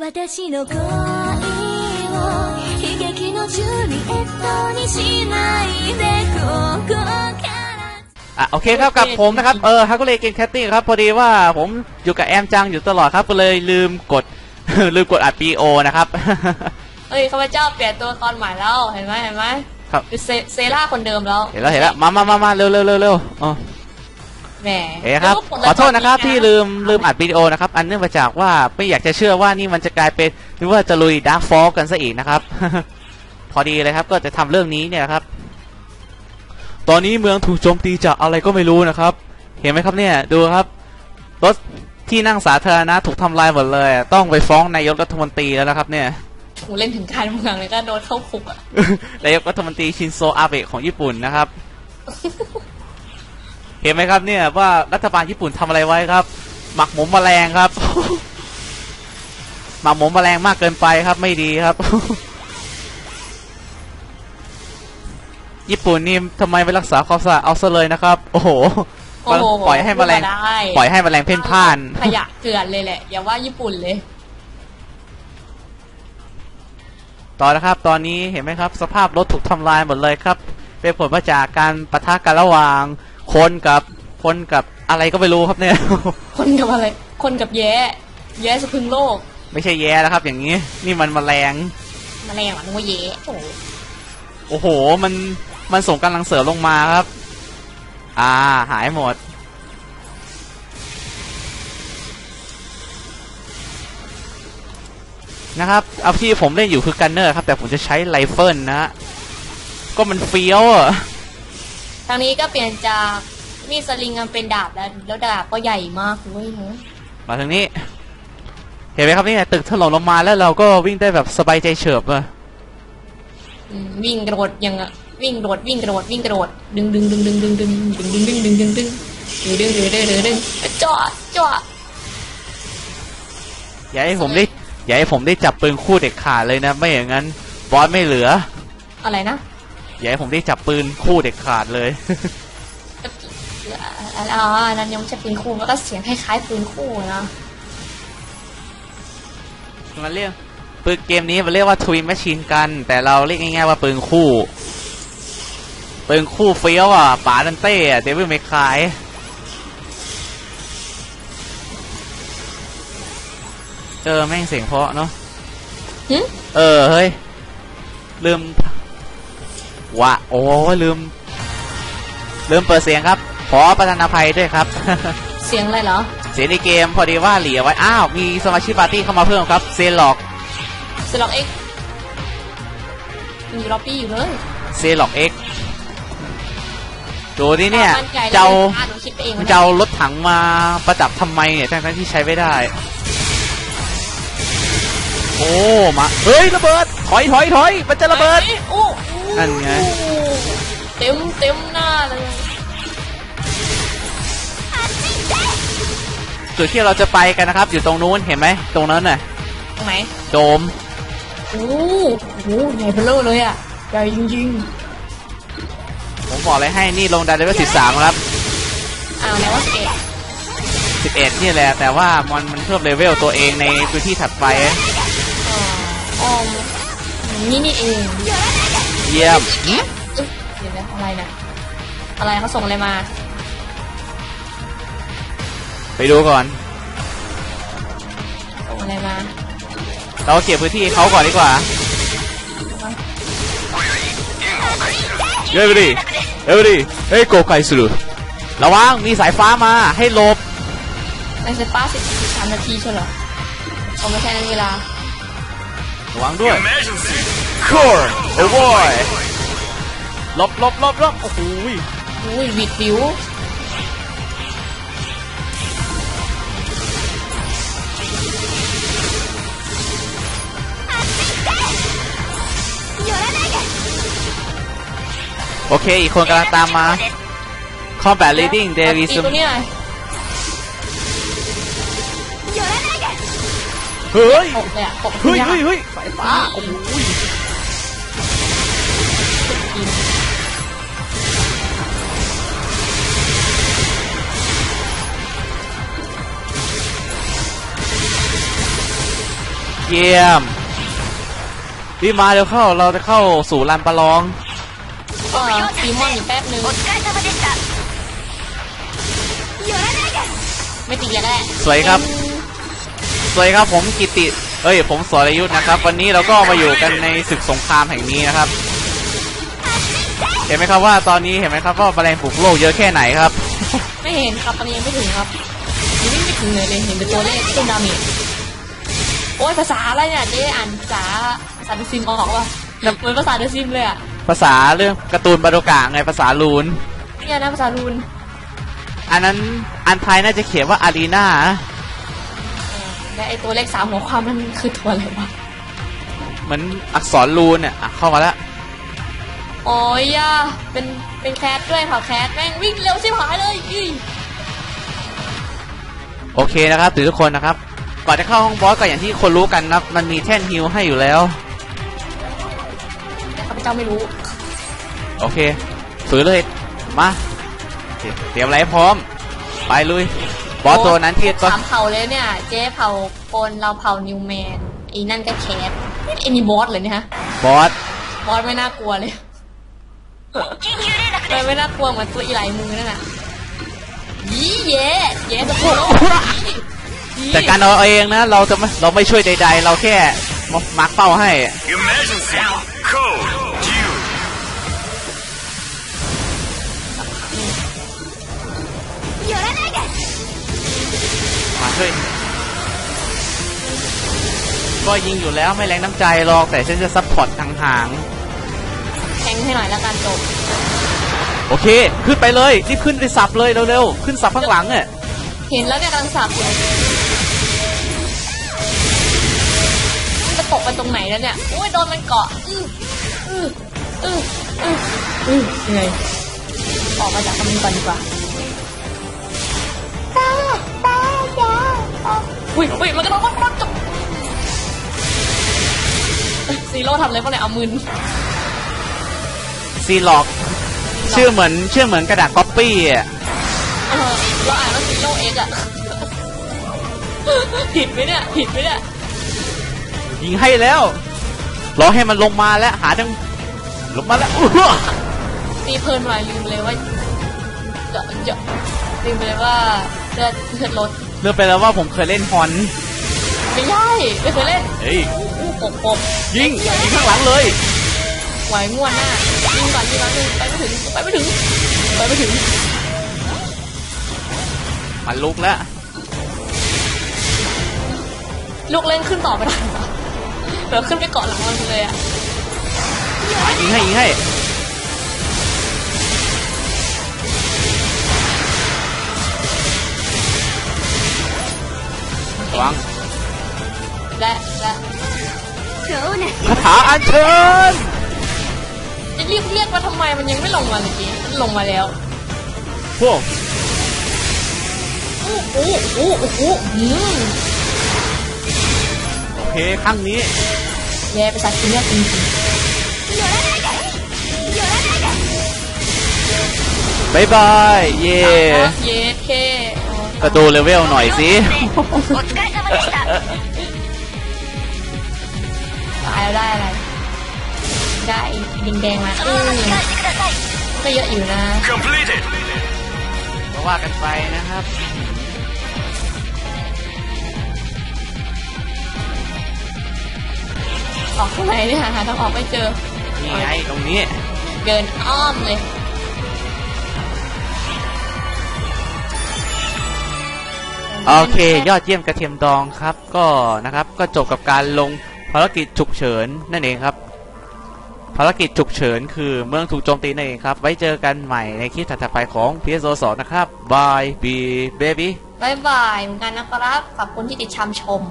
私の恋を悲劇のジュリエットにしないでここから อ่ะโอเคครับกับผมนะครับเออฮักก็เลยเกมแคตติ้งครับพอดีว่าผมอยู่กับแอมจังอยู่ตลอดครับก็เลยลืมกด ลืมกดอัดปีโอนะครับ เอ้ยข้าพเจ้าเปลี่ยนตัวละครใหม่แล้วเห็นไหมเห็นไหม ครับ คือเซเซล่าคนเดิมแล้ว เห็นแล้วเห็นแล้วมามามามาเร็วเร็วเร็วเร็วอ๋อ แหมเอ้ครับแล้วก็ผลขอโทษนะครับตอที่ลืมลืมอัดวิดีโอนะครับ อันเนื่องมาจากว่าไม่อยากจะเชื่อว่านี่มันจะกลายเป็นหรือว่าจะลุยดาร์กฟอลกันซะอีกนะครับ พอดีเลยครับก็จะทำเรื่องนี้เนี่ยครับ ตอนนี้เมืองถูกโจมตีจากอะไรก็ไม่รู้นะครับ เห็นไหมครับเนี่ยดูครับรถที่นั่งสาธารณะถูกทำลายหมดเลยอะต้องไปฟ้องนายกรัฐมนตรีแล้วนะครับ เนี่ยโหเล่นถึงการเมืองเลยก็โดนเข้าคุกอะนายกรัฐมนตรีชินโซอาเบะของญี่ปุ่นนะครับ เห็นไหมครับเนี่ยว่ารัฐบาลญี่ปุ่นทำอะไรไว้ครับ หมักหมมแมลงครับ หมักหมมแมลงมากเกินไปครับ ไม่ดีครับ ญี่ปุ่นนี่ทำไมไม่รักษาความสะอาดเอาซะเลยนะครับ โอ้โหโอ้โหปล่อยให้แมลงพูดาได้ปล่อยให้แมลงเพ่นพ่าน ขยะเกลือนเลยแหละ อย่าว่าญี่ปุ่นเลย ต่อนะครับ ตอนนี้เห็นไหมครับ สภาพรถถูกทำลายหมดเลยครับ เป็นผลมาจากการปะทะกันระหว่าง คนกับคนกับอะไรก็ไม่รู้ครับเนี่ย คนกับอะไร คนกับแย้ แย้สะพรึงโลก ไม่ใช่แย่แล้วครับ อย่างนี้ นี่มันแมลงแมลงอะนึกว่าแย้โอ้โหโอ้โห มันมันส่งกำลังเสริมลงมาครับ อ่า หายหมด นะครับเอาที่ผมเล่นอยู่คือกันเนอร์ครับ แต่ผมจะใช้ไรเฟิลนะฮะก็มันเฟี้ยวอะทางนี้ก็เปลี่ยนจากมีดสลิงกันเป็นดาบแล้ว แล้วดาบก็ใหญ่มากด้วยนะมาทางนี้ เห็นไหมครับนี่ตึกถล่มลงมาแล้วเราก็วิ่งได้แบบสบายใจเฉิบอะอืมวิ่งกระโดดยังอะวิ่งโดดวิ่งกระโดดวิ่งกระโดดดึงดึงดึงดึงดึงดึงดึงดึงดึงดึงดึงดึงดึงดึงดึงดึงดึงดึงดึงจ่อจ่ออย่าให้ผมได้อย่าให้ผมได้จับปืนคู่เด็ดขาดเลยนะ ไม่อย่างนั้นบอสไม่เหลือ อะไรนะ อย่าให้ผมได้จับปืนคู่เด็ดขาดเลยอ๋ออันนั้นยังไม่ใช่ปืนคู่มันก็เสียงคล้ายๆปืนคู่นะมันเรียกปืนเกมนี้มันเรียกว่าทวินแมชชีนกัน แต่เราเรียกง่ายๆว่าปืนคู่ ปืนคู่เฟี้ยวอะป๋าดันเต้อะเดวิลเมคายเออแม่งเสียงเพราะเนาะหึเออเฮ้ยลืม วะโอ้ลืม ลืมเปิดเสียงครับ ขอประทานอภัยด้วยครับ เสียงอะไรเหรอ เสียงในเกมพอดีว่าเหลียไว้ อ้าว มีสมาชิกปาร์ตี้เข้ามาเพิ่มครับเซนล็อกสล็อกเอ็กมีล็อบบี้อยู่เลยเซล็อกเอ็กดูนี่เนี่ย มั่นใจลเจ้า อะหนูคิดไปเองมันว่าจะเอารถถังมาประดับทำไมเนี่ยทั้งๆที่ใช้ไม่ได้ โอ้ มา เฮ้ย ระเบิด ถอยถอยถอยมันจะระเบิดอ้ยโอ้โอ้ นั่นไง เต็มเต็มหน้าเลยจุดที่เราจะไปกันนะครับ อยู่ตรงนู้นเห็นไหมตรงนั้นน่ะตรงไหนโดมโอ้โหใหญ่เบลอเลยอะใหญ่จริงผมบอกเลยให้นี่ลงดันเลเวลสิบสามครับๆอ้าวแล้วว่าสิบเอ็ดสิบเอ็ดนี่แหละ แต่ว่ามันมันเพิ่มเลเวลตัวเองในพื้นที่ถัดไปอ๋ออ๋อนี่นี่เอง เยี่ยมเอ๊ะเดี๋ยวนะอะไรนะอะไรเขาส่งอะไรมา ไปดูก่อน ส่งอะไรมา เราเก็บพื้นที่เขาก่อนดีกว่าเย้ไปดิเย้ไปดิเฮ้ยโกไกสุรุระวังมีสายฟ้ามาให้หลบในสปาสิบสามนาทีใช่เหรอเขาไม่ใช่นั้นเวลาระวังด้วย Core oh boy หลบหลบหลบหลบโอ้โหยอุ้ยวิดวิวโอเค อีกคนกำลังตามมา Combat Leading There is ตีตัวเนี้ยเฮ้ยตกเลยอะตกเฮ้ยยากเฮ้ยเฮ้ยสายฟ้า โอ้โหย เยี่ยมรีบมาเดี๋ยวเข้าเราจะเข้าสู่ลานประลองเออซีมอนอยู่แป๊บนึงไม่ติดยังไงสวยครับ สวยครับผมกิติเอ้ยผมสอรยุทธนะครับ วันนี้เราก็มาอยู่กันในศึกสงครามแห่งนี้นะครับ เห็นไหมครับว่าตอนนี้เห็นไหมครับว่าแมลงปลุกโลกเยอะแค่ไหนครับ ไม่เห็นครับตอนนี้ยังไม่ถึงครับยังไม่ถึงเลยเลยเห็นเป็นตัวเลขเป็นดามิ โอ้ยภาษาอะไรเนี่ยเจ๊อ่านภาษาภาษาเดซิมออกป่ะเหมือนภาษาเดซิมเลยอะภาษาเรื่องการ์ตูนบาโดกะไงภาษาลูน เนี่ยนะภาษารูน อันนั้นอันไทยน่าจะเขียนว่าอารีนาเออและไอตัวเลขสามหัวความมันคือตัวอะไรวะเหมือนอักษรลูนเนี่ยอะเข้ามาแล้วโอ้ยอะเป็นเป็นแคทด้วยค่ะแคทแม่งวิ่งเร็วชิบหายเลยอีโอเคนะครับถือทุกคนนะครับ ก่อนจะเข้าห้องบอสก็อย่างที่คนรู้กันนะมันมีแท่นฮิลให้อยู่แล้ว ข้าพเจ้าไม่รู้โอเคฝืนเลยมาเตรียมอะไรพร้อม ไปลุย บอสตัวนั้นที่ก็ สามเผ่าเลยเนี่ย เจ๊เผ่าโกนเราเผ่านิวแมนไอ้นั่นก็แคทเอ็นี่บอสเลยเนี่ยฮะ บอส บอสไม่น่ากลัวเลยไม่น่ากลัวเหมือนตัวอีไหลมือนั่นน่ะยี่เย่เย่ตัวโก แต่การเอาเองนะเราจะไม่เราไม่ช่วยใดๆ เราแค่มาร์กเป้าให้ มาช่วยก็ยิงอยู่แล้วไม่แรงน้ำใจหรอกแต่ฉันจะซัพพอร์ตทางหางแทงให้หน่อยแล้วการจบโอเค ขึ้นไปเลยรีบขึ้นไปสับเลยเร็วๆขึ้นสับข้างหลังเนี่ย เห็นแล้วเนี่ยกำลังสับเลย ตกไปตรงไหนแล้วเนี่ยโอ้ยโดนมันเกาะอื้ออื้ออื้ออื้ออื้อเหนื่อยออกมาจากตรงนี้ก่อนดีกว่าตาตาจ้าอุ้ยอุ้ยมันกระโดดมันกระโดดจบเอ้ยซีโร่ทำอะไรบ้างเนี่ยเอามืนซีล็อกชื่อเหมือนชื่อเหมือนกระดาษก๊อปปี้อะเออเราอ่านว่าซีโร่เอ็กอะผิดไหมเนี่ย ผิดไหมเนี่ย ยิงให้แล้ว รอให้มันลงมาแล้วหาทั้งลงมาแล้วอื้อตีเพลินมาลืมเลยว่าจะจะลืมไปเลยว่าเลือดเลือดลดเลือกไปแล้วว่าผมเคยเล่นฮอนไม่ใช่ไม่เคยเล่นเฮ้ยอู้ปกปกยิงยิงข้างหลังเลยไหวง่วนหน้ายิงก่อนยิงก่อนยิงไปไม่ถึงไปไม่ถึงไปไม่ถึงมันลุกแล้วลูกเล่นขึ้นต่อไปได้ เดี๋ขึ้นไปเกาะหลังมันเลยอะยิงให้ยิงให้วางและและคาถาอันเชิญจะรีบเรียกว่าทำไมมันยังไม่ลงมาเมื่อกี้มันลงมาแล้วพวกโอู้อู้อู้อู้อืมโอเคครั้งนี้ แย่ไปสักทีเนี่ยจริงบายบายเย่ๆเย้เท่กระดูเลเวลหน่อยสิตายแล้วได้อะไร ได้ดินแดงมาอืมก็เยอะอยู่นะ completed ก็ว่ากันไปนะครับ ออกข้างในเนี่ยหาทางออกไม่เจอ นี่ไงตรงนี้ เดินอ้อมเลย โอเค ยอดเยี่ยมกระเทียมดองครับ ก็นะครับ ก็จบกับการลงภารกิจฉุกเฉินนั่นเองครับ ภารกิจฉุกเฉินคือเมืองถูกโจมตีนั่นเองครับ ไว้เจอกันใหม่ในคลิปถัดๆไปของ PSO 2นะครับบายบีเบบี้บายบายเหมือนกันนะครับ ขอบคุณที่ติดตามชม